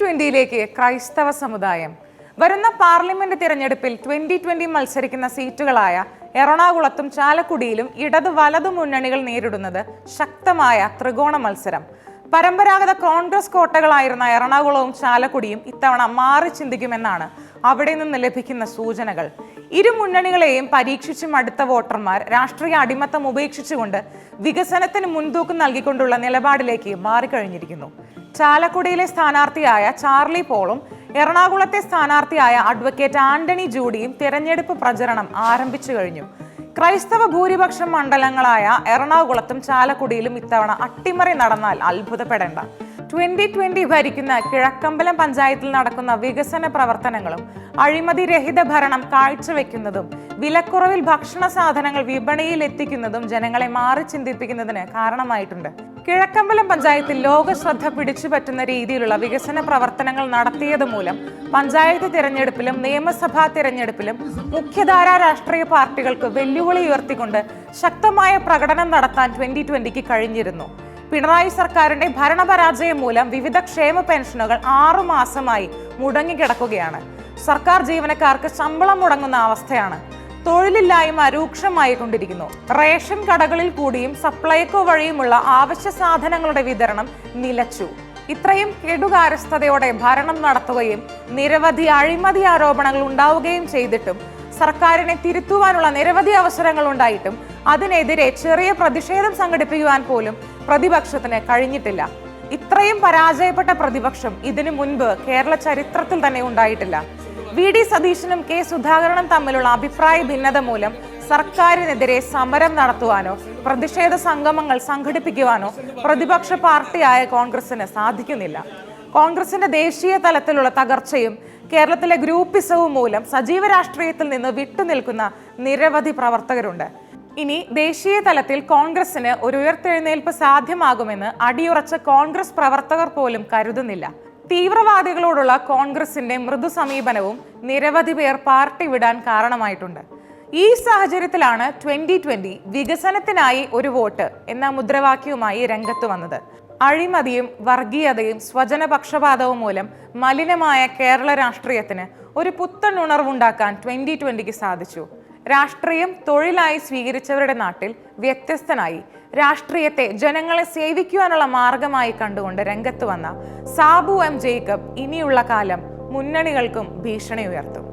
ട്വന്റിയിലേക്ക് ക്രൈസ്തവ സമുദായം. വരുന്ന പാർലമെന്റ് തിരഞ്ഞെടുപ്പിൽ ട്വന്റി ട്വന്റി മത്സരിക്കുന്ന സീറ്റുകളായ എറണാകുളത്തും ചാലക്കുടിയിലും ഇടത് വലതു മുന്നണികൾ നേരിടുന്നത് ശക്തമായ ത്രികോണ മത്സരം. പരമ്പരാഗത കോൺഗ്രസ് കോട്ടകളായിരുന്ന എറണാകുളവും ചാലക്കുടിയും ഇത്തവണ മാറി ചിന്തിക്കുമെന്നാണ് അവിടെ നിന്ന് ലഭിക്കുന്ന സൂചനകൾ. ഇരു മുന്നണികളെയും പരീക്ഷിച്ച് മടുത്ത വോട്ടർമാർ രാഷ്ട്രീയ അടിമത്തം ഉപേക്ഷിച്ചുകൊണ്ട് വികസനത്തിന് മുൻതൂക്കം നൽകിക്കൊണ്ടുള്ള നിലപാടിലേക്ക് മാറിക്കഴിഞ്ഞിരിക്കുന്നു. ചാലക്കുടിയിലെ സ്ഥാനാർത്ഥിയായ ചാർലി പോളും എറണാകുളത്തെ സ്ഥാനാർത്ഥിയായ അഡ്വക്കേറ്റ് ആന്റണി ജൂഡിയും തിരഞ്ഞെടുപ്പ് പ്രചരണം ആരംഭിച്ചു കഴിഞ്ഞു. ക്രൈസ്തവ ഭൂരിപക്ഷം മണ്ഡലങ്ങളായ എറണാകുളത്തും ചാലക്കുടിയിലും ഇത്തവണ അട്ടിമറി നടന്നാൽ അത്ഭുതപ്പെടേണ്ട. ട്വന്റി ട്വന്റി ഭരിക്കുന്ന കിഴക്കമ്പലം പഞ്ചായത്തിൽ നടക്കുന്ന വികസന പ്രവർത്തനങ്ങളും അഴിമതി രഹിത ഭരണം കാഴ്ചവെക്കുന്നതും വിലക്കുറവിൽ ഭക്ഷണ സാധനങ്ങൾ വിപണിയിൽ എത്തിക്കുന്നതും ജനങ്ങളെ മാറി ചിന്തിപ്പിക്കുന്നതിന് കാരണമായിട്ടുണ്ട്. കിഴക്കമ്പലം പഞ്ചായത്തിൽ ലോക ശ്രദ്ധ പിടിച്ചുപറ്റുന്ന രീതിയിലുള്ള വികസന പ്രവർത്തനങ്ങൾ നടത്തിയത് മൂലം പഞ്ചായത്ത് തിരഞ്ഞെടുപ്പിലും നിയമസഭാ തിരഞ്ഞെടുപ്പിലും മുഖ്യധാരാ രാഷ്ട്രീയ പാർട്ടികൾക്ക് വെല്ലുവിളി ഉയർത്തിക്കൊണ്ട് ശക്തമായ പ്രകടനം നടത്താൻ ട്വന്റി ട്വന്റിക്ക് കഴിഞ്ഞിരുന്നു. പിണറായി സർക്കാരിന്റെ ഭരണപരാജയം മൂലം വിവിധ ക്ഷേമ പെൻഷനുകൾ ആറു മാസമായി മുടങ്ങിക്കിടക്കുകയാണ് സർക്കാർ ജീവനക്കാർക്ക് ശമ്പളം മുടങ്ങുന്ന അവസ്ഥയാണ്. തൊഴിലില്ലായ്മ രൂക്ഷമായി കൊണ്ടിരിക്കുന്നു റേഷൻ കടകളിൽ കൂടിയും സപ്ലൈകോ വഴിയുമുള്ള ആവശ്യ സാധനങ്ങളുടെ വിതരണം നിലച്ചു. ഇത്രയും കെടുകാരസ്ഥതയോടെ ഭരണം നടത്തുകയും നിരവധി അഴിമതി ആരോപണങ്ങൾ ഉണ്ടാവുകയും ചെയ്തിട്ടും സർക്കാരിനെ തിരുത്തുവാനുള്ള നിരവധി അവസരങ്ങൾ ഉണ്ടായിട്ടും അതിനെതിരെ ചെറിയ പ്രതിഷേധം സംഘടിപ്പിക്കുവാൻ പോലും പ്രതിപക്ഷത്തിന് കഴിഞ്ഞിട്ടില്ല. ഇത്രയും പരാജയപ്പെട്ട പ്രതിപക്ഷം ഇതിനു മുൻപ് കേരള ചരിത്രത്തിൽ തന്നെ ഉണ്ടായിട്ടില്ല. വി ഡി സതീശനും കെ സുധാകരനും തമ്മിലുള്ള അഭിപ്രായ ഭിന്നത മൂലം സർക്കാരിനെതിരെ സമരം നടത്തുവാനോ പ്രതിഷേധ സംഗമങ്ങൾ സംഘടിപ്പിക്കുവാനോ പ്രതിപക്ഷ പാർട്ടിയായ കോൺഗ്രസിന് സാധിക്കുന്നില്ല. കോൺഗ്രസിന്റെ ദേശീയ തലത്തിലുള്ള തകർച്ചയും കേരളത്തിലെ ഗ്രൂപ്പിസവും മൂലം സജീവ രാഷ്ട്രീയത്തിൽ നിന്ന് വിട്ടുനിൽക്കുന്ന നിരവധി പ്രവർത്തകരുണ്ട്. ഇനി ദേശീയ തലത്തിൽ കോൺഗ്രസിന് ഒരു ഉയർത്തെഴുന്നേൽപ്പ് സാധ്യമാകുമെന്ന് അടിയുറച്ച കോൺഗ്രസ് പ്രവർത്തകർ പോലും കരുതുന്നില്ല. തീവ്രവാദികളോടുള്ള കോൺഗ്രസിന്റെ മൃദു സമീപനവും നിരവധി പേർ പാർട്ടി വിടാൻ കാരണമായിട്ടുണ്ട്. ഈ സാഹചര്യത്തിലാണ് ട്വന്റി ട്വന്റി വികസനത്തിനായി ഒരു വോട്ട് എന്ന മുദ്രാവാക്യവുമായി രംഗത്ത് വന്നത്. അഴിമതിയും വർഗീയതയും സ്വജനപക്ഷപാതവും മൂലം മലിനമായ കേരള രാഷ്ട്രീയത്തിന് ഒരു പുത്തൻ ഉണർവുണ്ടാക്കാൻ ട്വന്റി ട്വന്റിക്ക് സാധിച്ചു. രാഷ്ട്രീയം തൊഴിലായി സ്വീകരിച്ചവരുടെ നാട്ടിൽ വ്യത്യസ്തനായി രാഷ്ട്രീയത്തെ ജനങ്ങളെ സേവിക്കുവാനുള്ള മാർഗമായി കണ്ടുകൊണ്ട് രംഗത്ത് വന്ന സാബു എം ജേക്കബ് ഇനിയുള്ള കാലം മുന്നണികൾക്കും ഭീഷണി ഉയർത്തും.